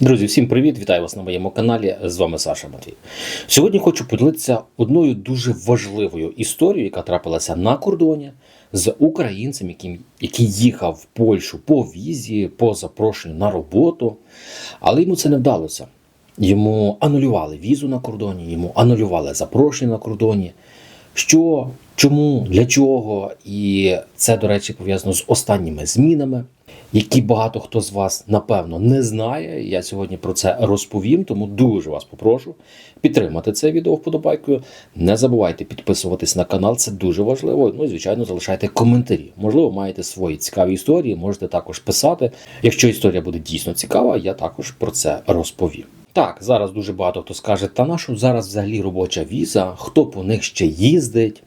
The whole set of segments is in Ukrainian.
Друзі, всім привіт! Вітаю вас на моєму каналі. З вами Саша Матвій. Сьогодні хочу поділитися одною дуже важливою історією, яка трапилася на кордоні з українцем, який, який їхав в Польщу по візі, по запрошенню на роботу. Але йому це не вдалося. Йому анулювали візу на кордоні, йому анулювали запрошення на кордоні. Що, чому, для чого? І це, до речі, пов'язано з останніми змінами, які багато хто з вас напевно не знає. Я сьогодні про це розповім, тому дуже вас попрошу підтримати це відео вподобайкою. Не забувайте підписуватись на канал, це дуже важливо. Ну і звичайно, залишайте коментарі. Можливо, маєте свої цікаві історії, можете також писати. Якщо історія буде дійсно цікава, я також про це розповім. Так, зараз дуже багато хто скаже, та нашу зараз взагалі робоча віза, хто по них ще їздить.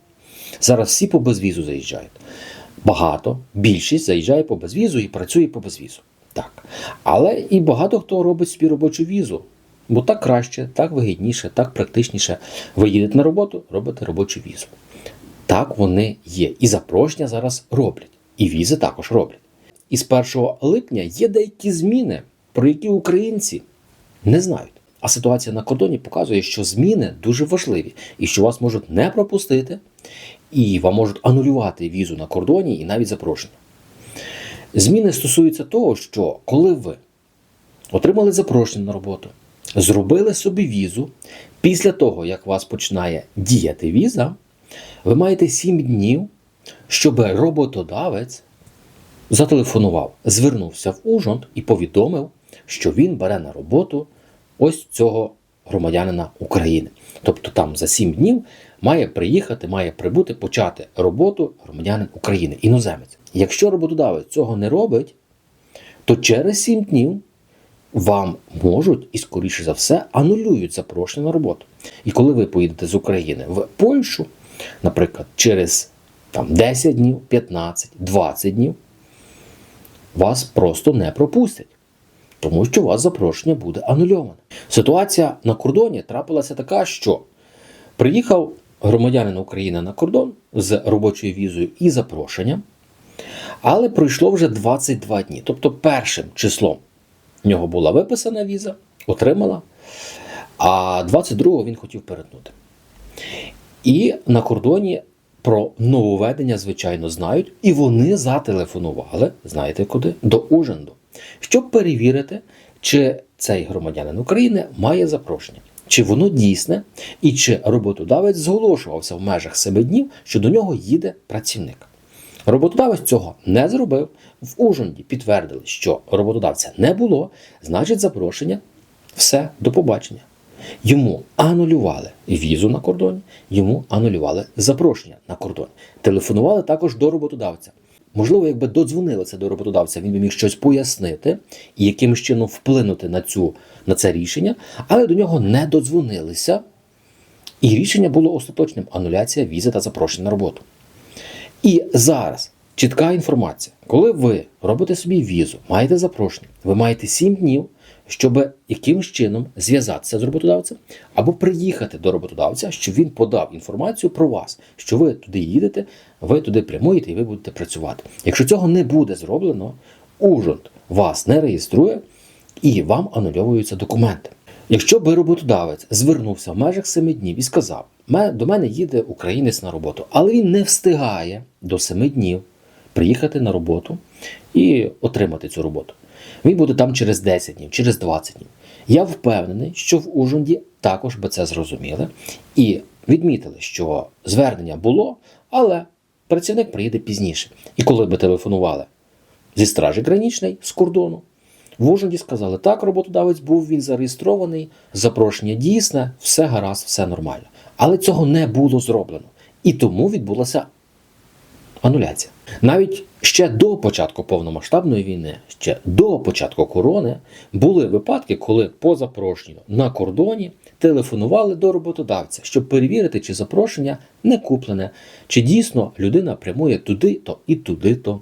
Зараз всі по безвізу заїжджають. Багато, більшість заїжджає по безвізу і працює по безвізу. Так. Але і багато хто робить собі робочу візу. Бо так краще, так вигідніше, так практичніше. Ви їдете на роботу, робите робочу візу. Так вони є. І запрошення зараз роблять. І візи також роблять. І з 1 липня є деякі зміни, про які українці не знають. А ситуація на кордоні показує, що зміни дуже важливі і що вас можуть не пропустити, і вам можуть анулювати візу на кордоні і навіть запрошення. Зміни стосуються того, що коли ви отримали запрошення на роботу, зробили собі візу, після того, як вас починає діяти віза, ви маєте 7 днів, щоб роботодавець зателефонував, звернувся в Ужгород і повідомив, що він бере на роботу ось цього громадянина України. Тобто там за 7 днів має приїхати, має прибути, почати роботу громадянин України, іноземець. Якщо роботодавець цього не робить, то через 7 днів вам можуть і, скоріше за все, анулюють запрошення на роботу. І коли ви поїдете з України в Польщу, наприклад, через там, 10 днів, 15, 20 днів, вас просто не пропустять. Тому що у вас запрошення буде анульоване. Ситуація на кордоні трапилася така, що приїхав громадянин України на кордон з робочою візою і запрошенням, але пройшло вже 22 дні. Тобто першим числом в нього була виписана віза, отримала, а 22-го він хотів перетнути. І на кордоні про нововведення, звичайно, знають, і вони зателефонували, знаєте куди? До Уженду, щоб перевірити, чи цей громадянин України має запрошення, чи воно дійсне, і чи роботодавець зголошувався в межах 7 днів, що до нього їде працівник. Роботодавець цього не зробив. В Ужгороді підтвердили, що роботодавця не було, значить, запрошення все до побачення. Йому анулювали візу на кордоні, йому анулювали запрошення на кордоні. Телефонували також до роботодавця. Можливо, якби додзвонилися до роботодавця, він би міг щось пояснити і якимось чином вплинути на, цю, на це рішення, але до нього не додзвонилися. І рішення було остаточним ануляція візи та запрошення на роботу. І зараз чітка інформація, коли ви робите собі візу, маєте запрошення, ви маєте 7 днів, щоб якимось чином зв'язатися з роботодавцем або приїхати до роботодавця, щоб він подав інформацію про вас, що ви туди їдете, ви туди прямуєте і ви будете працювати. Якщо цього не буде зроблено, Ужгород вас не реєструє і вам анульовуються документи. Якщо би роботодавець звернувся в межах 7 днів і сказав, «Ме- до мене їде українець на роботу, але він не встигає до 7 днів приїхати на роботу і отримати цю роботу. Він буде там через 10 днів, через 20 днів. Я впевнений, що в Ужгороді також би це зрозуміли і відмітили, що звернення було, але працівник приїде пізніше. І коли би телефонували зі стражі гранічної з кордону, в Ужгороді сказали, так, роботодавець був, він зареєстрований, запрошення дійсне, все гаразд, все нормально. Але цього не було зроблено. І тому відбулася ануляція. Навіть ще до початку повномасштабної війни, ще до початку корони, були випадки, коли по запрошенню на кордоні телефонували до роботодавця, щоб перевірити, чи запрошення не куплене, чи дійсно людина прямує туди-то і туди-то.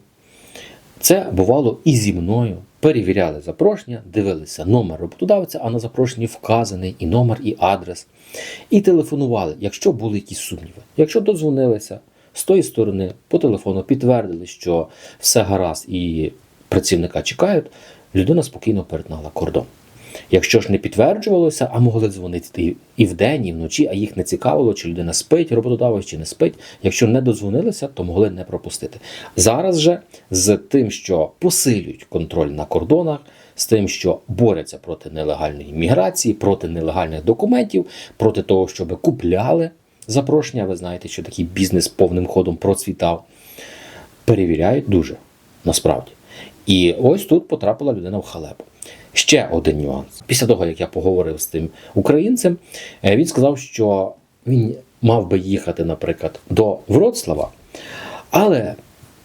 Це бувало і зі мною. Перевіряли запрошення, дивилися номер роботодавця, а на запрошенні вказаний і номер, і адрес. І телефонували, якщо були якісь сумніви. Якщо додзвонилися з тої сторони по телефону, підтвердили, що все гаразд і працівника чекають, людина спокійно перетнала кордон. Якщо ж не підтверджувалося, а могли дзвонити і- вдень, і вночі, а їх не цікавило, чи людина спить, роботодавець чи не спить. Якщо не дозвонилися, то могли не пропустити. Зараз же з тим, що посилюють контроль на кордонах, з тим, що борються проти нелегальної міграції, проти нелегальних документів, проти того, щоб купляли запрошення. Ви знаєте, що такий бізнес повним ходом процвітав. Перевіряють дуже насправді. І ось тут потрапила людина в халепу. Ще один нюанс. Після того, як я поговорив з тим українцем, е, він сказав, що він мав би їхати, наприклад, до Вроцлава, але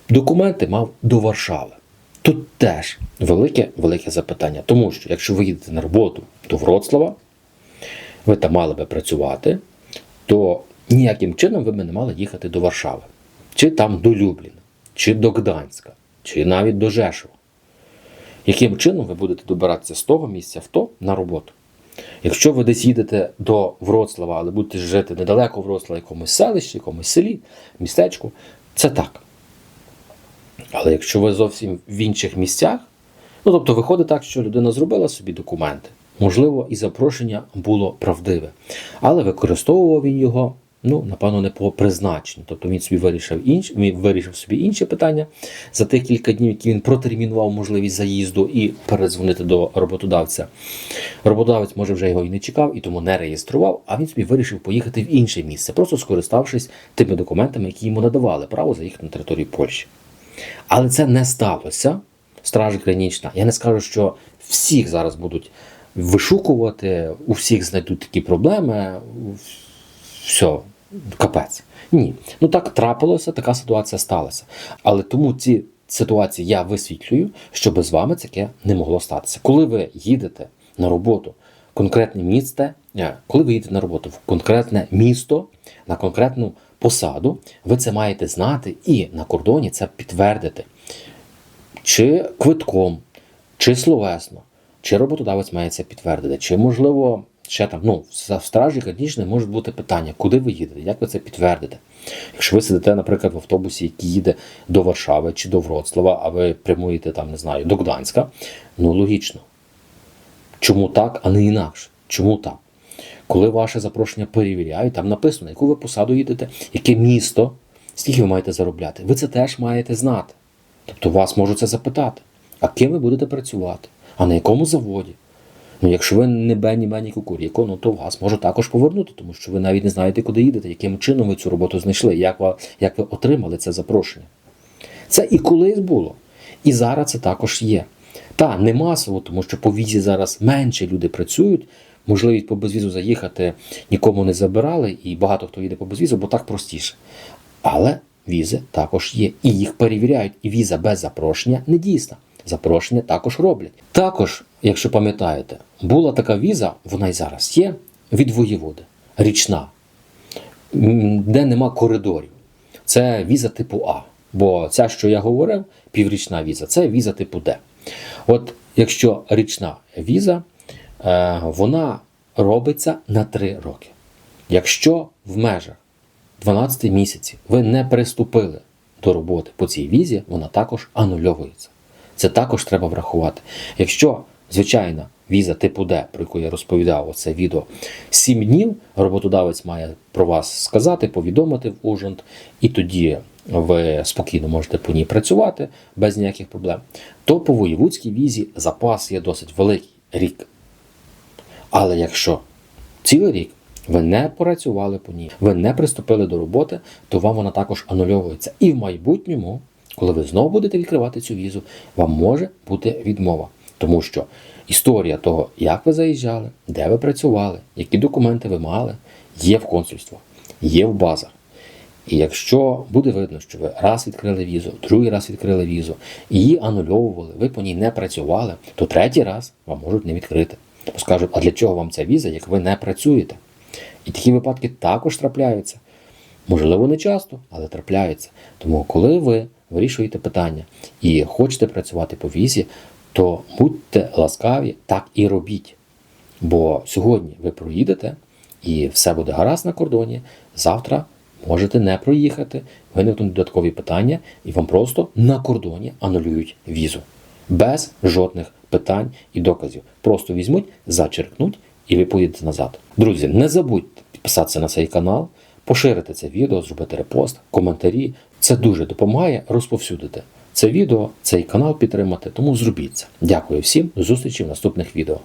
документи мав до Варшави. Тут теж велике велике запитання. Тому що якщо ви їдете на роботу до Вроцлава, ви там мали би працювати, то ніяким чином ви б не мали їхати до Варшави, чи там до Любліна, чи до Гданська, чи навіть до Жешова. Яким чином ви будете добиратися з того місця в то на роботу? Якщо ви десь їдете до Вроцлава, але будете жити недалеко Вроцлава, якомусь селищі, якомусь селі, містечку, це так. Але якщо ви зовсім в інших місцях, ну тобто виходить так, що людина зробила собі документи, можливо, і запрошення було правдиве, але використовував він його, ну, напевно, не по призначенню. Тобто він собі вирішив інш, він вирішив собі інші питання за тих кілька днів, які він протермінував можливість заїзду і передзвонити до роботодавця. Роботодавець, може, вже його і не чекав, і тому не реєстрував, а він собі вирішив поїхати в інше місце, просто скориставшись тими документами, які йому надавали право заїхати на територію Польщі. Але це не сталося. Стража клінічна. Я не скажу, що всіх зараз будуть вишукувати, у всіх знайдуть такі проблеми. Все, капець. Ні. Ну так трапилося, така ситуація сталася. Але тому ці ситуації я висвітлюю, щоб з вами таке не могло статися. Коли ви їдете на роботу в конкретне місце, е, коли ви їдете на роботу в конкретне місто, на конкретну посаду, ви це маєте знати і на кордоні це підтвердити. Чи квитком, чи словесно, чи роботодавець має це підтвердити, чи можливо. Ще там, ну, в стражі клінічної може бути питання, куди ви їдете, як ви це підтвердите. Якщо ви сидите, наприклад, в автобусі, який їде до Варшави чи до Вроцлава, а ви прямуєте там, не знаю, до Гданська, ну логічно. Чому так, а не інакше? Чому так? Коли ваше запрошення перевіряють, там написано, яку ви посаду їдете, яке місто, скільки ви маєте заробляти. Ви це теж маєте знати. Тобто вас можуть це запитати, а ким ви будете працювати, а на якому заводі. Ну, якщо ви не Бенні Бенні Кукуріко, ну то вас можуть також повернути, тому що ви навіть не знаєте, куди їдете, яким чином ви цю роботу знайшли, як ви, як ви отримали це запрошення. Це і колись було, і зараз це також є. Та не масово, тому що по візі зараз менше люди працюють. Можливість по безвізу заїхати нікому не забирали, і багато хто їде по безвізу, бо так простіше. Але візи також є, і їх перевіряють. І віза без запрошення не дійсна. Запрошення також роблять. Також, якщо пам'ятаєте, була така віза, вона і зараз є від воєводи, річна, де нема коридорів. Це віза типу А. Бо ця, що я говорив, піврічна віза, це віза типу Д. От якщо річна віза, е, вона робиться на 3 роки. Якщо в межах 12 місяців ви не приступили до роботи по цій візі, вона також анульовується. Це також треба врахувати. Якщо звичайна віза типу Д, про яку я розповідав оце відео, 7 днів роботодавець має про вас сказати, повідомити в ужонт, і тоді ви спокійно можете по ній працювати без ніяких проблем, то по воєвудській візі запас є досить великий рік. Але якщо цілий рік ви не працювали по ній, ви не приступили до роботи, то вам вона також анульовується. І в майбутньому, коли ви знову будете відкривати цю візу, вам може бути відмова. Тому що історія того, як ви заїжджали, де ви працювали, які документи ви мали, є в консульствах, є в базах. І якщо буде видно, що ви раз відкрили візу, другий раз відкрили візу, її анульовували, ви по ній не працювали, то третій раз вам можуть не відкрити. Бо скажуть, а для чого вам ця віза, як ви не працюєте? І такі випадки також трапляються. Можливо, не часто, але трапляються. Тому, коли ви вирішуєте питання і хочете працювати по візі, то будьте ласкаві, так і робіть. Бо сьогодні ви проїдете і все буде гаразд на кордоні. Завтра можете не проїхати, виникнуть додаткові питання, і вам просто на кордоні анулюють візу без жодних питань і доказів. Просто візьмуть, зачеркнуть і ви поїдете назад. Друзі, не забудьте підписатися на цей канал, поширити це відео, зробити репост, коментарі. Це дуже допомагає розповсюдити це відео, цей канал підтримати. Тому зробіть це. Дякую всім. До зустрічі в наступних відео.